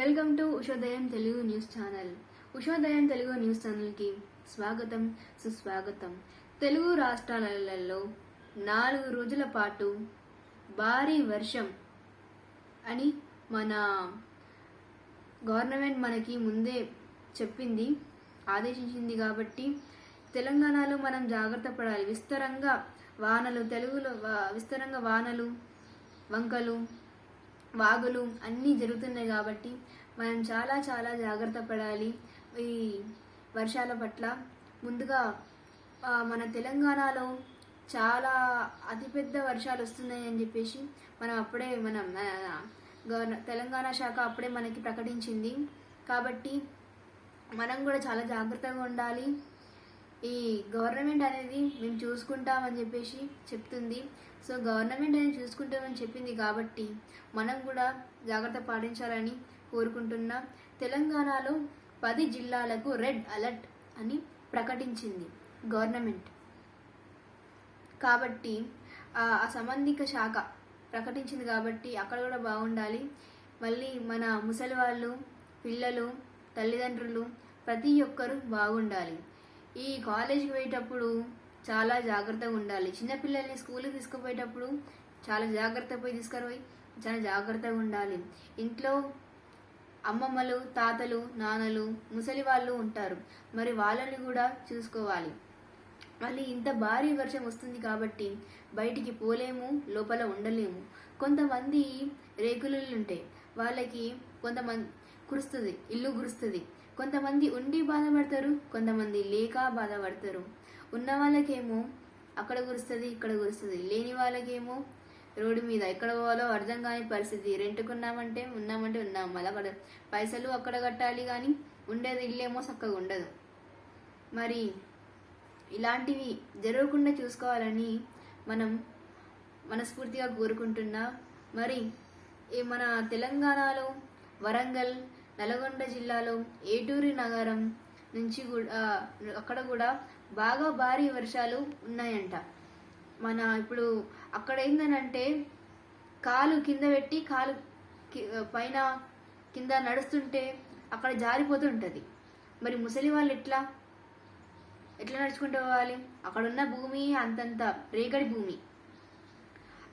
Welcome to Ushodayam Telugu news channel. Ushodayam Telugu news ఛానల్కి స్వాగతం సుస్వాగతం. తెలుగు రాష్ట్రాలలో నాలుగు రోజుల పాటు భారీ వర్షం అని మన గవర్నమెంట్ మనకి ముందే చెప్పింది ఆదేశించింది కాబట్టి తెలంగాణలో మనం జాగ్రత్త పడాలి. విస్తరంగా వానలు తెలుగులో వా- విస్తరంగా వానలు వంకలు వాగులు అన్నీ జరుగుతున్నాయి కాబట్టి మనం చాలా చాలా జాగ్రత్త పడాలి ఈ వర్షాల పట్ల. ముందుగా మన తెలంగాణలో చాలా అతిపెద్ద వర్షాలు వస్తున్నాయి అని చెప్పేసి మనం అప్పుడే మనం గవర్న- తెలంగాణ శాఖ అప్పుడే మనకి ప్రకటించింది. కాబట్టి మనం కూడా చాలా జాగ్రత్తగా ఉండాలి. ఈ గవర్నమెంట్ అనేది మేము చూసుకుంటామని చెప్పేసి చెప్తుంది. సో గవర్నమెంట్ అనేది చూసుకుంటామని చెప్పింది కాబట్టి మనం కూడా జాగ్రత్త పాటించాలని కోరుకుంటున్నా. తెలంగాణలో పది జిల్లాలకు రెడ్ అలర్ట్ అని ప్రకటించింది గవర్నమెంట్. కాబట్టి ఆ సంబంధిక శాఖ ప్రకటించింది కాబట్టి అక్కడ కూడా బాగుండాలి. మళ్ళీ మన ముసలి వాళ్ళు పిల్లలు తల్లిదండ్రులు ప్రతి ఒక్కరూ బాగుండాలి. ఈ కాలేజీకి పోయేటప్పుడు చాలా జాగ్రత్తగా ఉండాలి. చిన్నపిల్లల్ని స్కూల్కి తీసుకుపోయేటప్పుడు చాలా జాగ్రత్త పోయి తీసుకుపోయి చాలా జాగ్రత్తగా ఉండాలి. ఇంట్లో అమ్మమ్మలు తాతలు నాన్నలు ముసలి వాళ్ళు ఉంటారు. మరి వాళ్ళని కూడా చూసుకోవాలి. మళ్ళీ ఇంత భారీ వర్షం వస్తుంది కాబట్టి బయటికి పోలేము లోపల ఉండలేము. కొంతమంది రేకులు ఉంటాయి. వాళ్ళకి కొంతమంది కురుస్తుంది ఇల్లు కురుస్తుంది. కొంతమంది ఉండి బాధపడతారు కొంతమంది లేక బాధపడతారు. ఉన్న వాళ్ళకేమో అక్కడ కురుస్తుంది ఇక్కడ కురుస్తుంది. లేని వాళ్ళకేమో రోడ్డు మీద ఎక్కడ పోవాలో అర్థం కాని పరిస్థితి. రెంట్కున్నామంటే ఉన్నామంటే ఉన్నాం. మళ్ళీ అక్కడ పైసలు అక్కడ కట్టాలి కానీ ఉండేది ఇల్లేమో చక్కగా ఉండదు. మరి ఇలాంటివి జరగకుండా చూసుకోవాలని మనం మనస్ఫూర్తిగా కోరుకుంటున్నా మరి ఈ మన తెలంగాణలో వరంగల్ నల్గొండ జిల్లాలో ఏటూరి నగరం నుంచి కూడా అక్కడ కూడా బాగా భారీ వర్షాలు ఉన్నాయంట. మన ఇప్పుడు అక్కడ ఏందనంటే కాలు కింద పెట్టి కాలు పైన కింద నడుస్తుంటే అక్కడ జారిపోతుంటుంది మరి ముసలి వాళ్ళు ఎట్లా? ఎట్లా నడుచుకుంటూ పోవాలి? అక్కడ ఉన్న భూమి అంతంత రేగడి భూమి.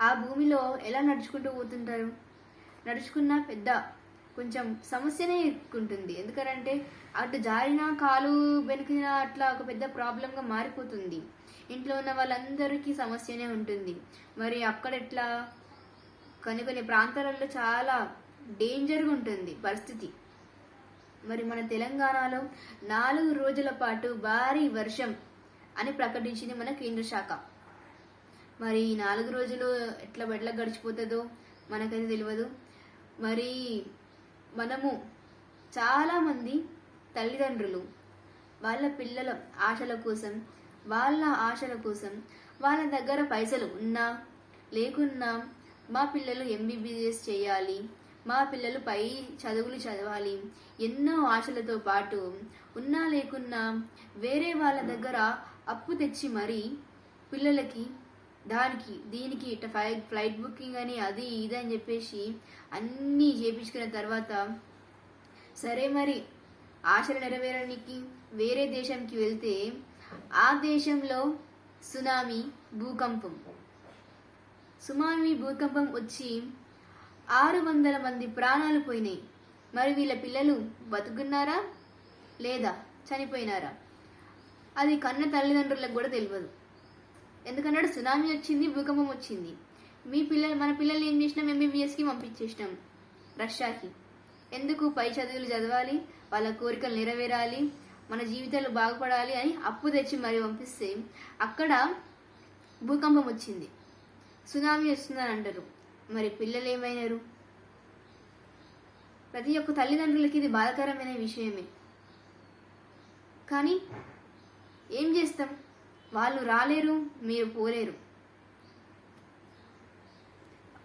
ఆ భూమిలో ఎలా నడుచుకుంటూ పోతుంటారు? నడుచుకున్న పెద్ద కొంచెం సమస్యనే ఉంటుంది ఎందుకంటే అటు జారిన కాలు వెనుకిన అట్లా ఒక పెద్ద ప్రాబ్లంగా మారిపోతుంది. ఇంట్లో ఉన్న వాళ్ళందరికీ సమస్యనే ఉంటుంది. మరి అక్కడ ఎట్లా? కొన్ని కొన్ని ప్రాంతాలలో చాలా డేంజర్గా ఉంటుంది పరిస్థితి. మరి మన తెలంగాణలో నాలుగు రోజుల పాటు భారీ వర్షం అని ప్రకటించింది మన కేంద్ర శాఖ. మరి ఈ నాలుగు రోజులు ఎట్లా ఎట్లా గడిచిపోతుందో మనకైతే తెలియదు మరి మనము చాలామంది తల్లిదండ్రులు వాళ్ళ పిల్లల ఆశల కోసం వాళ్ళ ఆశల కోసం వాళ్ళ దగ్గర పైసలు ఉన్నా లేకున్నా మా పిల్లలు ఎంబీబీఎస్ చేయాలి మా పిల్లలు పై చదువులు చదవాలి ఎన్నో ఆశలతో పాటు ఉన్నా లేకున్నా వేరే వాళ్ళ దగ్గర అప్పు తెచ్చి మరీ పిల్లలకి దానికి దీనికి ఇట్లా ఫ్లైట్ ఫ్లైట్ బుకింగ్ అని అది ఇది అని చెప్పేసి అన్నీ చేపించుకున్న తర్వాత సరే మరి ఆశలు నెరవేరడానికి వేరే దేశంకి వెళ్తే ఆ దేశంలో సునామీ భూకంపం. సునామీ భూకంపం వచ్చి ఆరు వందల మంది ప్రాణాలు పోయినాయి. మరి వీళ్ళ పిల్లలు బతుకున్నారా? లేదా చనిపోయినారా? అది కన్న తల్లిదండ్రులకు కూడా తెలియదు. ఎందుకన్నాడు సునామీ వచ్చింది భూకంపం వచ్చింది. మీ పిల్లలు మన పిల్లల్ని ఏం చేసినాం? ఎంబీబీఎస్కి పంపించేసినాం. రష్యాకి. ఎందుకు పై చదువులు చదవాలి? వాళ్ళ కోరికలు నెరవేరాలి? మన జీవితాలు బాగుపడాలి అని అప్పు తెచ్చి మరి పంపిస్తే అక్కడ భూకంపం వచ్చింది. సునామీ వస్తుందని అంటారు. మరి పిల్లలు ఏమైనారు? ప్రతి ఒక్క తల్లిదండ్రులకి ఇది బాధాకరమైన విషయమే. కానీ ఏం చేస్తాం? వాళ్ళు రాలేరు మీరు పోలేరు.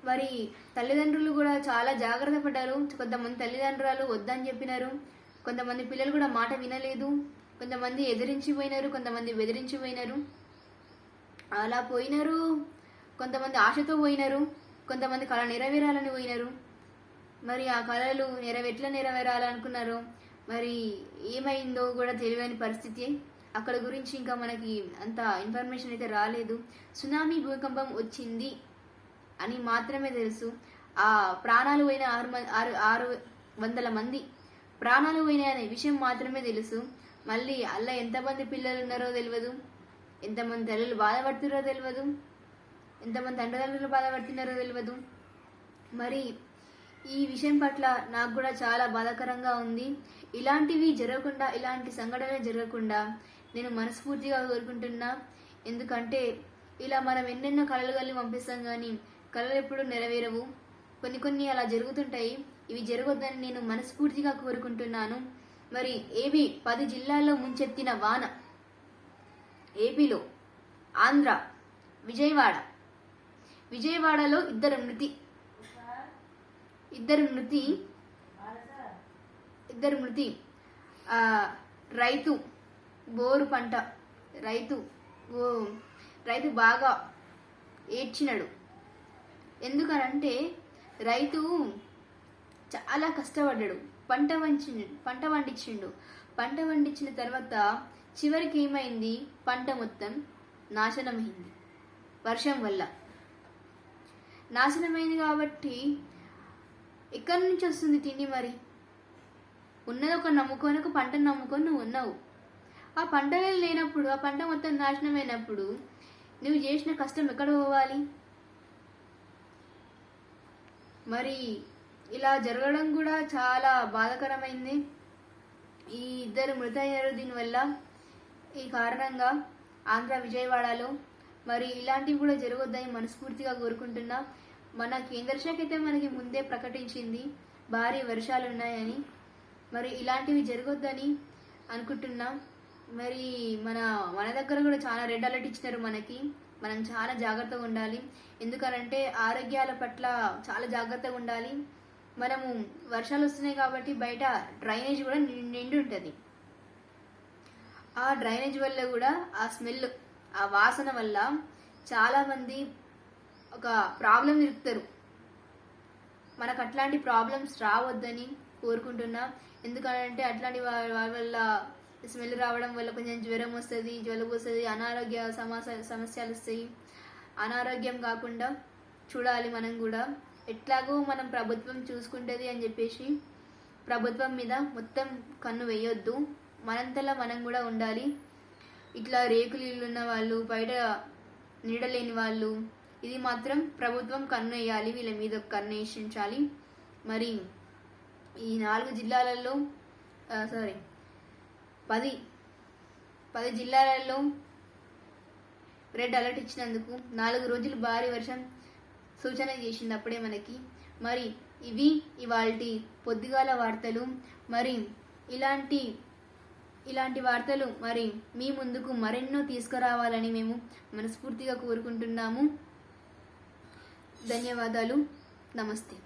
మరి తల్లిదండ్రులు కూడా చాలా జాగ్రత్త పడ్డారు. కొంతమంది తల్లిదండ్రులు వద్దని చెప్పినారు. కొంతమంది పిల్లలు కూడా మాట వినలేదు. కొంతమంది ఎదిరించిపోయినారు కొంతమంది బెదిరించిపోయినారు. అలా పోయినారు. కొంతమంది ఆశతో పోయినారు. కొంతమంది కళ నెరవేరాలని పోయినారు. మరి ఆ కళలు నెరవే నెరవేరాలనుకున్నారు నెరవేరాలనుకున్నారో మరి ఏమైందో కూడా తెలియని పరిస్థితి. అక్కడ గురించి ఇంకా మనకి అంత ఇన్ఫర్మేషన్ అయితే రాలేదు. సునామీ భూకంపం వచ్చింది అని మాత్రమే తెలుసు. ఆ ప్రాణాలు పోయిన ఆరు ఆరు ఆరు వందల మంది ప్రాణాలు పోయినాయి అనే విషయం మాత్రమే తెలుసు. మళ్ళీ అలా ఎంతమంది పిల్లలు ఉన్నారో తెలియదు ఎంతమంది తల్లులు బాధపడుతున్నారో తెలియదు ఎంతమంది తండ్రిదండ్రులు బాధపడుతున్నారో తెలియదు మరి ఈ విషయం పట్ల నాకు కూడా చాలా బాధాకరంగా ఉంది. ఇలాంటివి జరగకుండా ఇలాంటి సంఘటనలు జరగకుండా నేను మనస్ఫూర్తిగా కోరుకుంటున్నా. ఎందుకంటే ఇలా మనం ఎన్నెన్నో కళలు కలిగి పంపిస్తాం కానీ కళలు ఎప్పుడు నెరవేరవు. కొన్ని కొన్ని అలా జరుగుతుంటాయి. ఇవి జరగొద్దని నేను మనస్ఫూర్తిగా కోరుకుంటున్నాను. మరి ఏవి పది జిల్లాల్లో ముంచెత్తిన వాన? ఏపీలో ఆంధ్ర విజయవాడ. విజయవాడలో ఇద్దరు మృతి. ఇద్దరు మృతి. ఇద్దరు మృతి. రైతు బోరు పంట. రైతు ఓ రైతు బాగా ఏడ్చినాడు. ఎందుకనంటే రైతు చాలా కష్టపడ్డాడు. పంట వంచి పంట పండించిండు పంట పండించిన తర్వాత చివరికి ఏమైంది? పంట మొత్తం నాశనమైంది. వర్షం వల్ల. నాశనమైంది కాబట్టి ఎక్కడి నుంచి వస్తుంది తిండి మరి? ఉన్నది ఒక నమ్ముకొని ఒక పంటను నమ్ముకొని నువ్వు ఉన్నావు. ఆ పంటలు లేనప్పుడు ఆ పంట మొత్తం నాశనమైనప్పుడు నువ్వు చేసిన కష్టం ఎక్కడ పోవాలి? మరి ఇలా జరగడం కూడా చాలా బాధాకరమైంది. ఈ ఇద్దరు మృతయ్యారు దీనివల్ల ఈ కారణంగా ఆంధ్ర విజయవాడలో మరి ఇలాంటివి కూడా జరగొద్దని మనస్ఫూర్తిగా కోరుకుంటున్నా. మన కేంద్ర శాఖ అయితే మనకి ముందే ప్రకటించింది భారీ వర్షాలు ఉన్నాయని. మరి ఇలాంటివి జరగొద్దని అనుకుంటున్నాం. మరి మన మన దగ్గర కూడా చాలా రెడ్ అలర్ట్ ఇచ్చినారు మనకి. మనం చాలా జాగ్రత్తగా ఉండాలి. ఎందుకనంటే ఆరోగ్యాల పట్ల చాలా జాగ్రత్తగా ఉండాలి. మనము వర్షాలు వస్తున్నాయి కాబట్టి బయట డ్రైనేజ్ కూడా నిండి ఉంటుంది. ఆ డ్రైనేజ్ వల్ల కూడా ఆ స్మెల్ ఆ వాసన వల్ల చాలామంది ఒక ప్రాబ్లం ఇరుకుతారు మనకు అట్లాంటి ప్రాబ్లమ్స్ రావద్దని కోరుకుంటున్నా. ఎందుకంటే అట్లాంటి వారి వల్ల స్మెల్ రావడం వల్ల కొంచెం జ్వరం వస్తుంది జలుబు వస్తుంది అనారోగ్య సమస్య సమస్యలు వస్తాయి. అనారోగ్యం కాకుండా చూడాలి మనం కూడా. ఎట్లాగో మనం ప్రభుత్వం చూసుకుంటుంది అని చెప్పేసి ప్రభుత్వం మీద మొత్తం కన్ను వేయొద్దు. మనంతలా మనం కూడా ఉండాలి. ఇట్లా రేకులు ఇల్లు ఉన్న వాళ్ళు బయట నీడలేని వాళ్ళు ఇది మాత్రం ప్రభుత్వం కన్నేయాలి వీళ్ళ మీద కన్ను మరి ఈ నాలుగు జిల్లాలలో సారీ పది పది జిల్లాలలో రెడ్ అలర్ట్ ఇచ్చినందుకు నాలుగు రోజులు భారీ వర్షం సూచన చేసింది అప్పుడే మనకి. మరి ఇవి ఇవాల్టి పొద్దుగాల వార్తలు మరి ఇలాంటి ఇలాంటి వార్తలు మరి మీ ముందుకు మరెన్నో తీసుకురావాలని మేము మనస్ఫూర్తిగా కోరుకుంటున్నాము. ధన్యవాదాలు. నమస్తే.